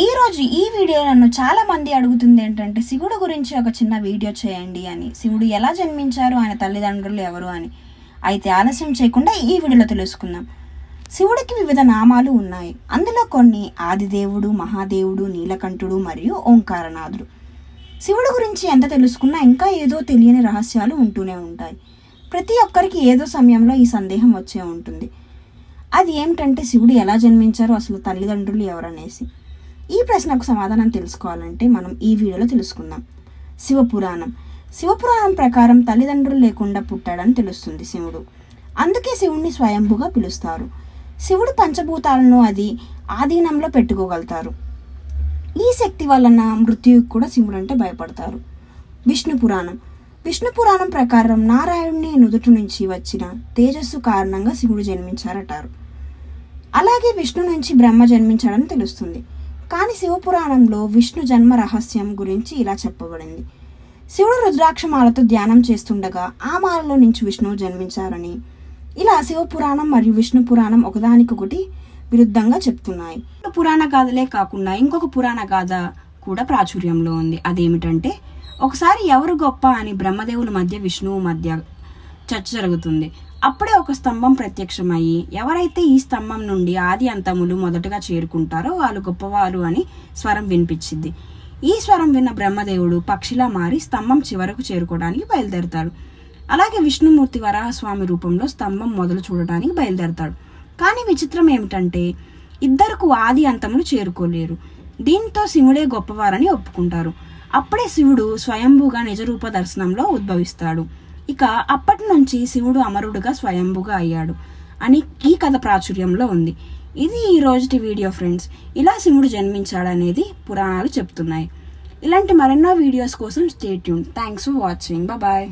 ఈరోజు ఈ వీడియో నన్ను చాలా మంది అడుగుతుంది ఏంటంటే శివుడు గురించి ఒక చిన్న వీడియో చేయండి అని. శివుడు ఎలా జన్మించారు? ఆయన తల్లిదండ్రులు ఎవరు అని. అయితే ఆలస్యం చేయకుండా ఈ వీడియోలో తెలుసుకుందాం. శివుడికి వివిధ నామాలు ఉన్నాయి. అందులో కొన్ని ఆదిదేవుడు మహాదేవుడు నీలకంఠుడు మరియు ఓంకారనాథుడు. శివుడు గురించి ఎంత తెలుసుకున్నా ఇంకా ఏదో తెలియని రహస్యాలు ఉంటూనే ఉంటాయి. ప్రతి ఒక్కరికి ఏదో సమయంలో ఈ సందేహం వచ్చే ఉంటుంది. అది ఏమిటంటే శివుడు ఎలా జన్మించారు? అసలు తల్లిదండ్రులు ఎవరనేసి. ఈ ప్రశ్నకు సమాధానం తెలుసుకోవాలంటే మనం ఈ వీడియోలో తెలుసుకుందాం. శివపురాణం. శివపురాణం ప్రకారం తల్లిదండ్రులు లేకుండా పుట్టాడని తెలుస్తుంది శివుడు. అందుకే శివుణ్ణి స్వయంభుగా పిలుస్తారు. శివుడు పంచభూతాలను అది ఆధీనంలో పెట్టుకోగలుగుతారు ఈ శక్తి వలన మృత్యువుకు కూడా శివుడు అంటే భయపడతారు. విష్ణు పురాణం విష్ణు పురాణం ప్రకారం నారాయణుని నుదుటి నుంచి వచ్చిన తేజస్సు కారణంగా శివుడు జన్మించారటారు అలాగే విష్ణు నుంచి బ్రహ్మ జన్మించాడని తెలుస్తుంది. కానీ శివపురాణంలో విష్ణు జన్మ రహస్యం గురించి ఇలా చెప్పబడింది. శివుడు రుద్రాక్షమాలతో ధ్యానం చేస్తుండగా ఆ మాలలో నుంచి విష్ణువు జన్మించారని. ఇలా శివపురాణం మరియు విష్ణు పురాణం ఒకదానికొకటి విరుద్ధంగా చెప్తున్నాయి. పురాణ గాథలే కాకుండా ఇంకొక పురాణ గాథ కూడా ప్రాచుర్యంలో ఉంది. అదేమిటంటే ఒకసారి ఎవరు గొప్ప అని బ్రహ్మదేవుల మధ్య విష్ణువు మధ్య చర్చ జరుగుతుంది. అప్పుడే ఒక స్తంభం ప్రత్యక్షమయ్యి ఎవరైతే ఈ స్తంభం నుండి ఆది అంతములు మొదటగా చేరుకుంటారో వాళ్ళు గొప్పవారు అని స్వరం వినిపించింది. ఈ స్వరం విన్న బ్రహ్మదేవుడు పక్షిలా మారి స్తంభం చివరకు చేరుకోవడానికి బయలుదేరతాడు. అలాగే విష్ణుమూర్తి వరాహస్వామి రూపంలో స్తంభం మొదలు చూడడానికి బయలుదేరతాడు. కానీ విచిత్రం ఏమిటంటే ఇద్దరుకు ఆది అంతములు చేరుకోలేరు. దీంతో శివుడే గొప్పవారని ఒప్పుకుంటారు. అప్పుడే శివుడు స్వయంభూగా నిజరూప దర్శనంలో ఉద్భవిస్తాడు. ఇక అప్పటి నుంచి శివుడు అమరుడుగా స్వయంభుగా అయ్యాడు అని ఈ కథ ప్రాచుర్యంలో ఉంది. ఇది ఈ రోజుటి వీడియో ఫ్రెండ్స్. ఇలా శివుడు జన్మించాడనేది పురాణాలు చెప్తున్నాయి. ఇలాంటి మరెన్నో వీడియోస్ కోసం stay tune. Thanks for watching. Bye